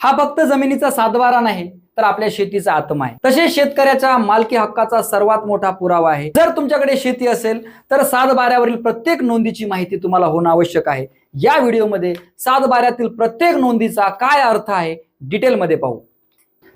हा फक्त जमिनीचा सातबारा नाही तर आपल्या शेतीचा आत्मा आहे. तसेच शेतकऱ्याच्या मालकी हक्काचा सर्वात मोठा पुरावा आहे. जर तुमच्याकडे शेती असेल तर सातबाऱ्यावरील प्रत्येक नोंदीची माहिती तुम्हाला होणं आवश्यक आहे. या व्हिडिओमध्ये सातबाऱ्यातील प्रत्येक नोंदीचा काय अर्थ आहे डिटेलमध्ये पाहू.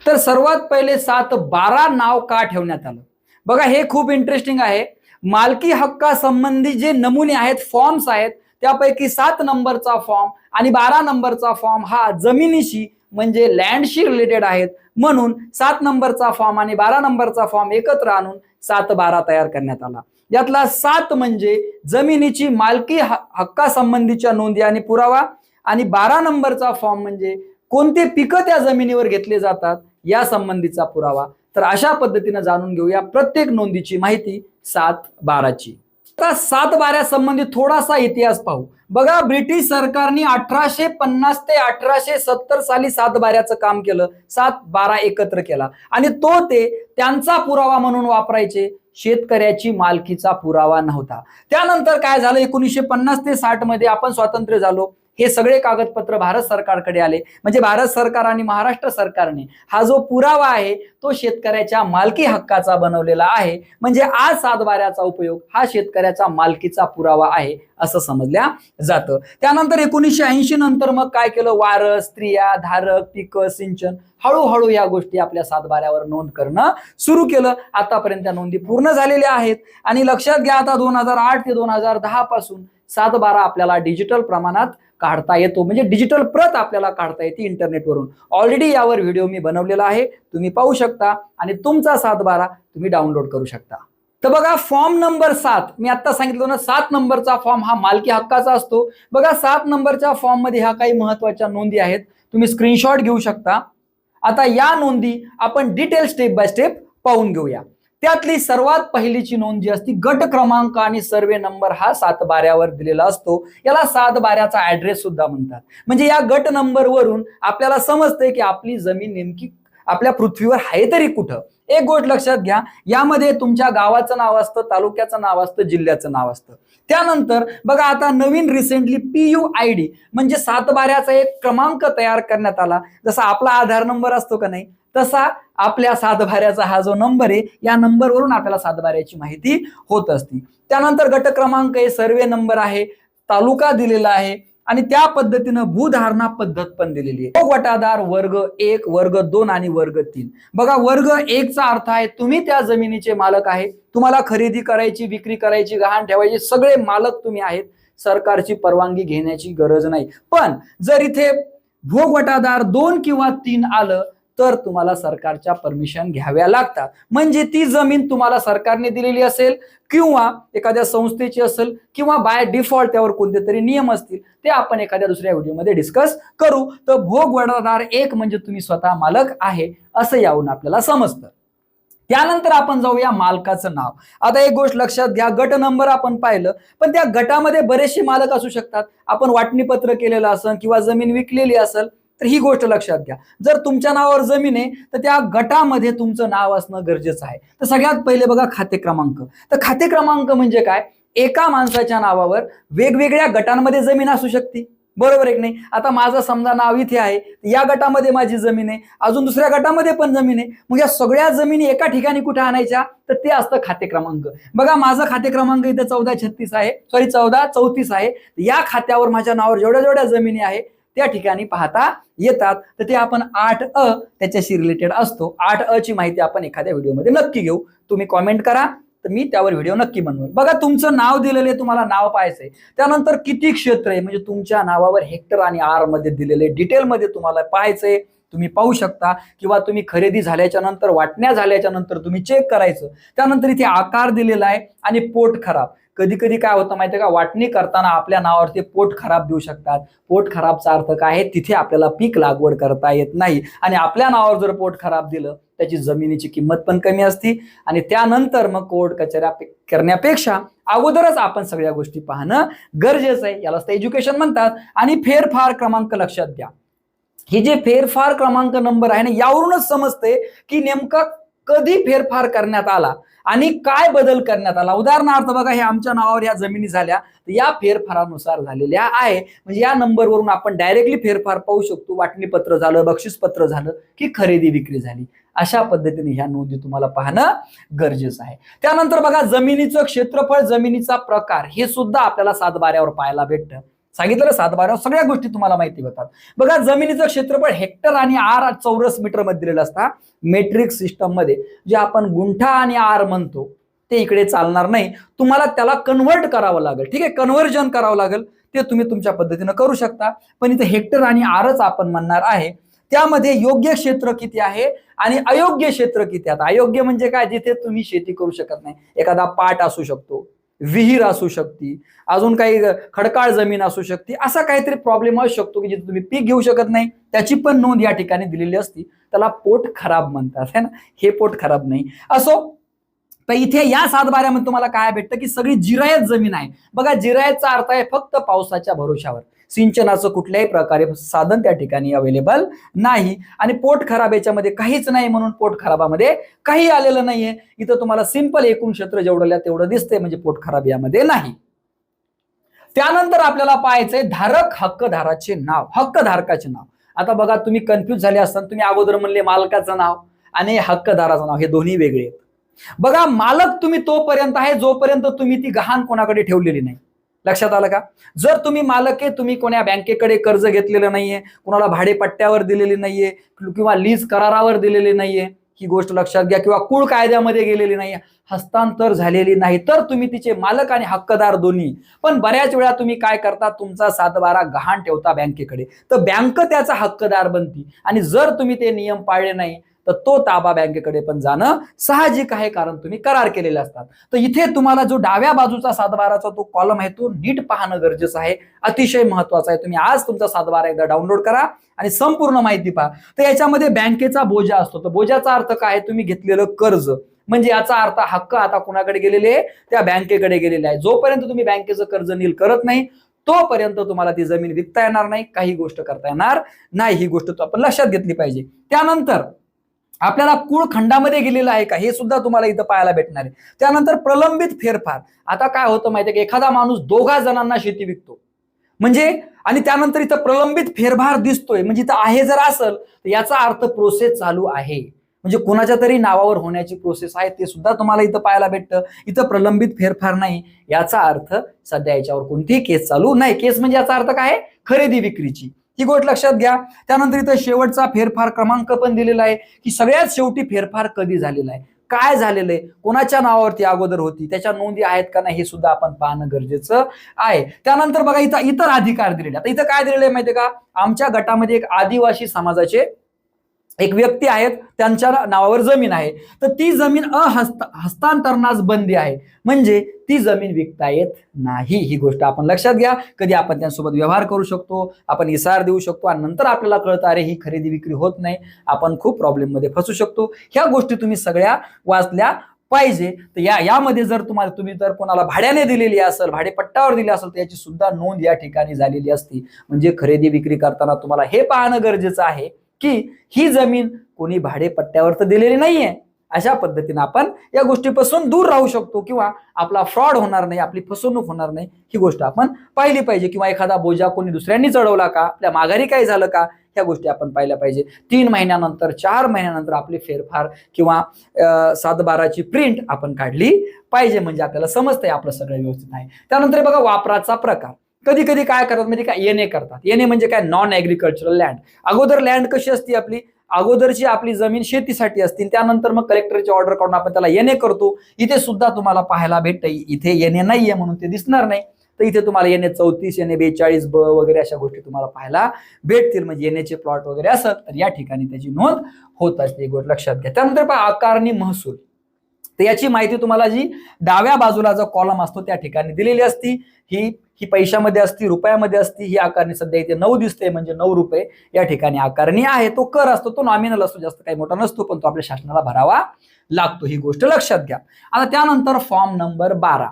तर सर्वात पहिले सात बारा नाव का ठेवण्यात आलं? बघा हे खूप इंटरेस्टिंग आहे. मालकी हक्कासंबंधी जे नमुने आहेत फॉर्म्स आहेत त्यापैकी सात नंबरचा फॉर्म आणि बारा नंबरचा फॉर्म हा जमिनीशी म्हणजे लँडशी रिलेटेड आहेत. म्हणून सात नंबरचा फॉर्म आणि बारा नंबरचा फॉर्म एकत्र आणून सात बारा तयार करण्यात आला. यातला सात म्हणजे जमिनीची मालकी हक्कासंबंधीच्या नोंदी आणि पुरावा आणि बारा नंबरचा फॉर्म म्हणजे कोणते पिकं त्या जमिनीवर घेतले जातात या संबंधीचा पुरावा. तर अशा पद्धतीनं जाणून घेऊया प्रत्येक नोंदीची माहिती सात बाराची. आता सात बाऱ्या संबंधी थोडासा इतिहास पाहू. बघा ब्रिटिश सरकारने अठराशे पन्नास ते अठराशे सत्तर साली सात बाऱ्याचं काम केलं. सात बारा एकत्र केला. आणि तो ते त्यांचा पुरावा म्हणून वापरायचे. शेतकऱ्याची मालकीचा पुरावा नव्हता. त्यानंतर काय झालं? एकोणीसशे पन्नास ते साठमध्ये आपण स्वातंत्र्य झालो. हे सगळे कागदपत्र भारत सरकारकडे आले. म्हणजे भारत सरकार आणि महाराष्ट्र सरकारने हा जो पुरावा आहे तो शेतकऱ्याच्या मालकी हक्काचा बनवलेला आहे. म्हणजे आज सातबाऱ्याचा उपयोग हा शेतकऱ्याचा मालकीचा पुरावा आहे असं समजल्या जातं. त्यानंतर एकोणीसशे ऐंशी नंतर मग काय केलं? वारस स्त्रिया धारक पिकं सिंचन हळूहळू या गोष्टी आपल्या सातबाऱ्यावर नोंद करणं सुरू केलं. आतापर्यंत त्या नोंदी पूर्ण झालेल्या आहेत. आणि लक्षात घ्या आता दोन हजार आठ ते दोन हजार दहा पासून सातबारा आपल्याला डिजिटल प्रमाणात काढता येतो. म्हणजे डिजिटल प्रत आपल्याला काढता येते इंटरनेटवरून ऑलरेडी यावर व्हिडिओ मी बनवलेला आहे. तुम्ही पाहू शकता. आणि तुमचा सातबारा तुम्ही डाउनलोड करू शकता. तर बघा फॉर्म नंबर सात. मी आता सांगितलं ना सात नंबरचा फॉर्म हा मालकी हक्काचा असतो. बघा सात नंबरच्या फॉर्ममध्ये ह्या काही महत्त्वाच्या नोंदी आहेत. तुम्ही स्क्रीनशॉट घेऊ शकता. आता या नोंदी आपण डिटेल स्टेप बाय स्टेप पाहून घेऊया. त्यातली सर्वात पहिलीची नोंद जी असती गट क्रमांक आणि सर्वे नंबर हा सात बाऱ्यावर दिलेला असतो. याला सात बाऱ्याचा ऍड्रेस सुद्धा म्हणतात. म्हणजे या गट नंबर वरून आपल्याला समजतंय की आपली जमीन नेमकी आपल्या पृथ्वीवर आहे तरी कुठं? एक गोष्ट लक्षात घ्या. यामध्ये तुमच्या गावाचं नाव असतं तालुक्याचं नाव असतं जिल्ह्याचं नाव असतं. त्यानंतर बघा आता नवीन recently P U I D म्हणजे सातबाऱ्याचा एक क्रमांक तयार करण्यात आला. जसा आपला आधार नंबर असतो का नाही तसा आपल्या सातबाऱ्याचा हा जो नंबर आहे या नंबरवरून आपल्याला सातबाऱ्याची माहिती होत असते. त्यानंतर गट क्रमांक आहे सर्वे नंबर आहे तालुका दिलेला आहे आणि त्या पद्धतीनं भूधारणा पद्धत पण दिलेली आहे. वटादार वर्ग एक वर्ग दोन आणि वर्ग तीन. बघा वर्ग एकचा अर्थ आहे तुम्ही त्या जमिनीचे मालक आहे तुम्हाला खरेदी करायची विक्री करायची गहाण ठेवायची सगळे मालक तुम्ही आहेत सरकारची परवानगी घेण्याची गरज नाही. पण जर इथे भोगवटादार दोन किंवा तीन आलं तर तुम्हाला सरकारच्या परमिशन घ्याव्या लागतात. म्हणजे ती जमीन तुम्हाला सरकारने दिलेली असेल किंवा एखाद्या संस्थेची असेल किंवा बाय डिफॉल्ट त्यावर कोणते तरी नियम असतील ते आपण एखाद्या दुसऱ्या व्हिडिओमध्ये डिस्कस करू. तर भोग वडणार एक म्हणजे तुम्ही स्वतः मालक आहे असं यावून आपल्याला समजतं. त्यानंतर आपण जाऊया मालकाचं नाव. आता एक गोष्ट लक्षात घ्या गट नंबर आपण पाहिलं पण त्या गटामध्ये बरेचसे मालक असू शकतात. आपण वाटणीपत्र केलेलं असेल किंवा जमीन विकलेली असेल तर ही गोष्ट लक्षात घ्या. जर तुमच्या नावावर जमीन आहे तर त्या गटामध्ये तुमचं नाव असणं गरजेचं आहे. तर सगळ्यात पहिले बघा खाते क्रमांक. तर खाते क्रमांक म्हणजे काय? एका माणसाच्या नावावर वेगवेगळ्या गटांमध्ये जमीन असू शकते. बरोबर आहे नाही? आता माझं समजा नाव इथे आहे या गटामध्ये माझी जमीन आहे अजून दुसऱ्या गटामध्ये पण जमीन आहे. मग या सगळ्या जमिनी एका ठिकाणी कुठे आणायच्या? तर ते असतं खाते क्रमांक. बघा माझं खाते क्रमांक इथे चौदा छत्तीस आहे. सॉरी चौदा चौतीस आहे. या खात्यावर माझ्या नावावर जेवढ्या जेवढ्या जमिनी आहे त्या ठिकाणी पाहता येतात. तर ते आपण आठ अ त्याच्याशी रिलेटेड असतो. आठ अ ची माहिती आपण एखाद्या व्हिडिओमध्ये नक्की घेऊ. तुम्ही कॉमेंट करा. तर मी त्यावर व्हिडिओ नक्की बनवेल. बघा तुमचं नाव दिलेलं आहे तुम्हाला नाव पाहायचंय. त्यानंतर किती क्षेत्र आहे? म्हणजे तुमच्या नावावर हेक्टर आणि आरमध्ये दिलेले डिटेलमध्ये तुम्हाला पाहायचंय. तुम्ही पाहू शकता. किंवा तुम्ही खरेदी झाल्याच्यानंतर वाटण्या झाल्याच्यानंतर तुम्ही चेक करायचं. त्यानंतर इथे आकार दिलेला आहे आणि पोट खराब. कधी कधी काय होतं माहितीये का? वाटणी करताना आपल्या नावावर ते पोट खराब देऊ शकतात. पोट खराबचा अर्थ काय आहे? तिथे आपल्याला पीक लागवड करता येत नाही. आणि आपल्या नावावर जर पोट खराब दिलं त्याची जमिनीची किंमत पण कमी असती. आणि त्यानंतर मग कोर्ट कचऱ्या करण्यापेक्षा अगोदरच आपण सगळ्या गोष्टी पाहणं गरजेचं आहे. यालाच तर एज्युकेशन म्हणतात. आणि फेरफार क्रमांक लक्षात घ्या. हे जे फेरफार क्रमांक नंबर आहे ना यावरूनच समजते की नेमका कधी फेरफार करण्यात आला. आणि काय बदल करण्यात आला? उदाहरणार्थ बघा हे आमच्या नावावर या जमिनी झाल्या तर या फेरफारानुसार झालेल्या आहे. म्हणजे या नंबरवरून आपण डायरेक्टली फेरफार पाहू शकतो. वाटणीपत्र झालं बक्षीसपत्र झालं की खरेदी विक्री झाली. अशा पद्धतीने ह्या नोंदी तुम्हाला पाहणं गरजेचं आहे. त्यानंतर बघा जमिनीचं क्षेत्रफळ जमिनीचा प्रकार हे सुद्धा आपल्याला सातबाऱ्यावर पाहायला भेटतं. सांगितलं ना बारा सगळ्या गोष्टी तुम्हाला माहिती होतात. बघा जमिनीचं क्षेत्रफळ हेक्टर आणि आर चौरस मीटरमध्ये दिलेलं असता मेट्रिक सिस्टममध्ये. जे आपण गुंठा आणि आर म्हणतो ते इकडे चालणार नाही. तुम्हाला त्याला कन्व्हर्ट करावं लागेल. ठीक आहे कन्व्हर्जन करावं लागेल. ते तुम्ही तुमच्या पद्धतीनं करू शकता. पण इथे हेक्टर आणि आरच आपण म्हणणार आहे. त्यामध्ये योग्य क्षेत्र किती आहे आणि अयोग्य क्षेत्र किती आहे? अयोग्य म्हणजे काय? जिथे तुम्ही शेती करू शकत नाही. एखादा पाट असू शकतो विहीर असू शकते अजून काही खडकाळ जमीन असू शकते असा काहीतरी प्रॉब्लेम असू शकतो की जिथे तुम्ही पीक घेऊ शकत नाही त्याची पण नोंद या ठिकाणी दिलेली असती. त्याला पोट खराब म्हणतात है ना? हे पोट खराब नाही. असो तर इथे या सातबाऱ्यामध्ये तुम्हाला काय भेटतं की सगळी जिरायत जमीन आहे. बघा जिरायतचा अर्थ आहे फक्त पावसाच्या भरोशावर सिंचनाचं कुठल्याही प्रकारे साधन त्या ठिकाणी अवेलेबल नाही. आणि पोट खराब याच्यामध्ये काहीच नाही म्हणून पोट खराबामध्ये काही आलेलं नाहीये. इथं तुम्हाला सिंपल एकूण क्षेत्र जेवढं तेवढं दिसतंय म्हणजे पोट खराब यामध्ये नाही. त्यानंतर आपल्याला पाहायचंय धारक हक्कधाराचे नाव. हक्कधारकाचे नाव. आता बघा तुम्ही कन्फ्युज झाले असताना तुम्ही अगोदर म्हणले मालकाचं नाव आणि हक्कदाराचं नाव. हे दोन्ही वेगळे आहेत. बघा मालक तुम्ही तोपर्यंत आहे जोपर्यंत तुम्ही ती गहाण कोणाकडे ठेवलेली नाही. लक्षात आलं का? जर तुम्ही मालक आहे तुम्ही कोण्या बँकेकडे कर्ज घेतलेलं नाहीये कोणाला भाडेपट्ट्यावर दिलेली नाहीये किंवा लीज करारावर दिलेली नाहीये ही गोष्ट लक्षात घ्या. किंवा कुळ कायद्यामध्ये गेलेली नाही हस्तांतर झालेली नाही तर तुम्ही तिचे मालक आणि हक्कदार दोन्ही. पण बऱ्याच वेळा तुम्ही काय करता? तुमचा सातबारा गहाण ठेवता बँकेकडे. तर बँक त्याचा हक्कदार बनती. आणि जर तुम्ही ते नियम पाळले नाही तर तो ताबा बँकेकडे पण जाणं साहजिक आहे कारण तुम्ही करार केलेले असतात. तर इथे तुम्हाला जो डाव्या बाजूचा सातबाराचा तो कॉलम आहे तो नीट पाहणं गरजेचं आहे. अतिशय महत्त्वाचा आहे. तुम्ही आज तुमचा सातबारा एकदा डाउनलोड करा आणि संपूर्ण माहिती पहा. तर याच्यामध्ये बँकेचा बोजा असतो. तर बोजाचा अर्थ काय? तुम्ही घेतलेलं कर्ज. म्हणजे याचा अर्थ हक्क आता कुणाकडे गेलेले त्या बँकेकडे गेलेले आहे. जोपर्यंत तुम्ही बँकेचं कर्ज नील करत नाही तोपर्यंत तुम्हाला ती जमीन विकता येणार नाही काही गोष्ट करता येणार नाही. ही गोष्ट आपण लक्षात घेतली पाहिजे. त्यानंतर आपल्याला कुळ खंडामध्ये गेलेलं आहे का? हे सुद्धा तुम्हाला इथं पाहायला भेटणार आहे. त्यानंतर प्रलंबित फेरफार. आता काय होतं माहितीये की? एखादा माणूस दोघा जणांना शेती विकतो. म्हणजे आणि त्यानंतर इथं प्रलंबित फेरफार दिसतोय. म्हणजे इथं आहे जर असेल तर याचा अर्थ प्रोसेस चालू आहे. म्हणजे कोणाच्या तरी नावावर होण्याची प्रोसेस आहे ते सुद्धा तुम्हाला इथं पाहायला भेटतं. इथं प्रलंबित फेरफार नाही. याचा अर्थ सध्या याच्यावर कोणतीही केस चालू नाही. केस म्हणजे याचा अर्थ काय? खरेदी विक्रीची. ही गोष्ट लक्षात घ्या. त्यानंतर इथं शेवटचा फेरफार क्रमांक पण दिलेला आहे की सगळ्यात शेवटी फेरफार कधी झालेला आहे? काय झालेलं आहे? कोणाच्या नावावरती अगोदर होती? त्याच्या नोंदी आहेत का नाही हे सुद्धा आपण पाहणं गरजेचं आहे. त्यानंतर बघा इथं इतर अधिकार दिलेले आता इथं काय दिलेलं आहे माहितीये का? आमच्या गटामध्ये एक आदिवासी समाजाचे एक व्यक्ती आहेत त्यांच्या नावावर जमीन आहे. तर ती जमीन अहस्त हस्तांतरणास बंदी आहे. म्हणजे ती जमीन विकता येत नाही. ही गोष्ट आपण लक्षात घ्या. कधी आपण त्यांसोबत व्यवहार करू शकतो आपण इसार देऊ शकतो आणि नंतर आपल्याला कळतं अरे ही खरेदी विक्री होत नाही. आपण खूप प्रॉब्लेममध्ये फसू शकतो. ह्या गोष्टी तुम्ही सगळ्या वाचल्या पाहिजे. तर या यामध्ये जर तुम्हाला तुम्ही जर कोणाला भाड्याने दिलेली असेल भाडेपट्ट्यावर दिली असेल तर याची सुद्धा नोंद या ठिकाणी झालेली असती. म्हणजे खरेदी विक्री करताना तुम्हाला हे पाहणं गरजेचं आहे. की ही जमीन कोणी भाडेपट्ट्यावर तर दिलेली नाहीये. अशा पद्धतीने आपण या गोष्टीपासून दूर राहू शकतो किंवा आपला फ्रॉड होणार नाही आपली फसवणूक होणार नाही ही गोष्ट आपण पाहिली पाहिजे. किंवा एखादा बोजा कोणी दुसऱ्यांनी चढवला का आपल्या माघारी काय झालं का ह्या गोष्टी आपण पाहिल्या पाहिजे. तीन महिन्यानंतर चार महिन्यानंतर आपली फेरफार किंवा सातबाराची प्रिंट आपण काढली पाहिजे. म्हणजे आपल्याला समजतंय आपलं सगळं व्यवस्थित आहे. त्यानंतर बघा वापराचा प्रकार. कधी कधी काय करतात म्हणजे काय येणे करतात. एन ए म्हणजे काय? नॉन ऍग्रिकल्चरल लँड अगोदर लँड कशी असते आपली? अगोदरची आपली जमीन शेतीसाठी असतील त्यानंतर मग कलेक्टरची ऑर्डर काढून आपण त्याला येणे करतो. इथे सुद्धा तुम्हाला पाहायला भेटतं इथे येणे नाहीये म्हणून ते दिसणार नाही. तर इथे तुम्हाला येणे चौतीस येणे बेचाळीस ब वगैरे अशा गोष्टी तुम्हाला पाहायला भेटतील. म्हणजे एन एचे प्लॉट वगैरे असत तर या ठिकाणी त्याची नोंद होत असते. गोष्ट लक्षात घ्या. त्यानंतर पहा आकारणी महसूल. तर याची माहिती तुम्हाला जी डाव्या बाजूला जो कॉलम असतो त्या ठिकाणी दिलेली असती. ही ही पैशामध्ये असती रुपयामध्ये असती ही आकारणी सध्या इथे नऊ दिसते म्हणजे नऊ रुपये या ठिकाणी आकारणी आहे. तो कर असतो तो नॉमिनल असतो जास्त काही मोठा नसतो पण तो आपल्या शासनाला भरावा लागतो. ही गोष्ट लक्षात घ्या. आता त्यानंतर फॉर्म नंबर बारा.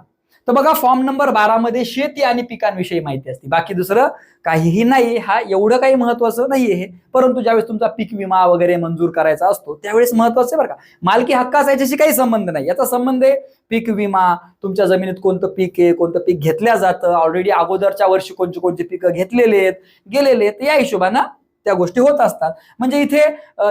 तर बघा फॉर्म नंबर बारा मध्ये शेती आणि पिकांविषयी माहिती असते. बाकी दुसरं काहीही नाही. हा एवढं काही महत्वाचं नाहीये हे. परंतु ज्यावेळेस तुमचा पीक विमा वगैरे मंजूर करायचा असतो त्यावेळेस महत्वाचं आहे बरं का. मालकी हक्काचा याच्याशी काही संबंध नाही. याचा संबंध आहे पीक विमा तुमच्या जमिनीत कोणतं पीक आहे कोणतं पीक घेतल्या जातं ऑलरेडी अगोदरच्या वर्षी कोणती कोणती पिकं घेतलेले आहेत गेलेले आहेत या हिशोबानं त्या गोष्टी होत असतात. म्हणजे इथे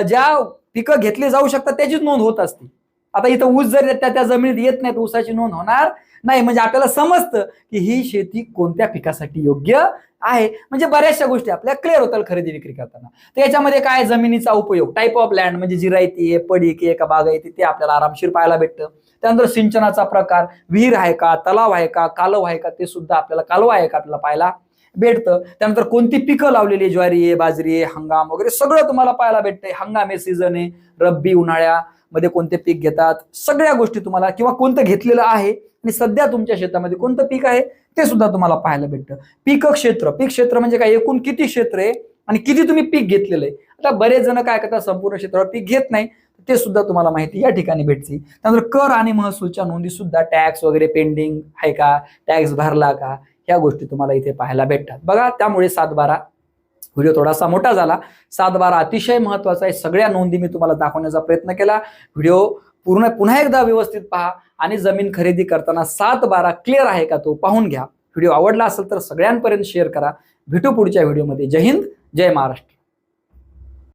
ज्या पिकं घेतली जाऊ शकतात त्याचीच नोंद होत असते. आता इथं ऊस जर त्या त्या जमिनीत येत नाही तर ऊसाची नोंद होणार नाही म्हणजे आपल्याला समजतं की ही शेती कोणत्या पिकासाठी योग्य आहे. म्हणजे बऱ्याचशा गोष्टी आपल्या क्लिअर होतात खरेदी विक्री करताना. तर याच्यामध्ये काय जमिनीचा उपयोग. टाईप ऑफ लँड म्हणजे जिरायती आहे पडीक आहे का बागायती ते आपल्याला आरामशीर पाहायला भेटतं. त्यानंतर सिंचनाचा प्रकार. विहीर आहे का? तलाव आहे का? कालव आहे का? ते सुद्धा आपल्याला कालवा आहे का आपल्याला पाहायला भेटतं. त्यानंतर कोणती पिकं लावलेली आहे? ज्वारी आहे बाजरी आहे हंगाम वगैरे सगळं तुम्हाला पाहायला भेटतंय. हंगाम आहे सीझन आहे. रब्बी उन्हाळ्यामध्ये कोणते पीक घेतात? सगळ्या गोष्टी तुम्हाला किंवा कोणतं घेतलेलं आहे आणि सध्या तुमच्या शेतामध्ये कोणतं पीक आहे ते सुद्धा तुम्हाला पाहायला भेटतं. पीक क्षेत्र. पीक क्षेत्र म्हणजे काय? एकूण किती क्षेत्र आहे आणि किती तुम्ही पीक घेतलेलं आहे? आता बरेच जण काय करतात? संपूर्ण क्षेत्रावर पीक घेत नाही. ते सुद्धा तुम्हाला माहिती या ठिकाणी भेटते. त्यानंतर कर आणि महसूलच्या नोंदी सुद्धा टॅक्स वगैरे पेंडिंग आहे का? टॅक्स भरला का? ह्या गोष्टी तुम्हाला इथे पाहायला भेटतात. बघा त्यामुळे सात बारा व्हिडिओ थोडासा मोठा झाला. सात बारा अतिशय महत्त्वाचा आहे. सगळ्या नोंदी मी तुम्हाला दाखवण्याचा प्रयत्न केला. व्हिडिओ पूर्ण पुन्हा एकदा व्यवस्थित पहा आणि जमीन खरेदी करताना सात बारा क्लिअर आहे का तो पाहून घ्या. व्हिडिओ आवडला असेल तर सगळ्यांपर्यंत शेअर करा. भेटू पुढच्या व्हिडिओमध्ये. जय हिंद जय महाराष्ट्र.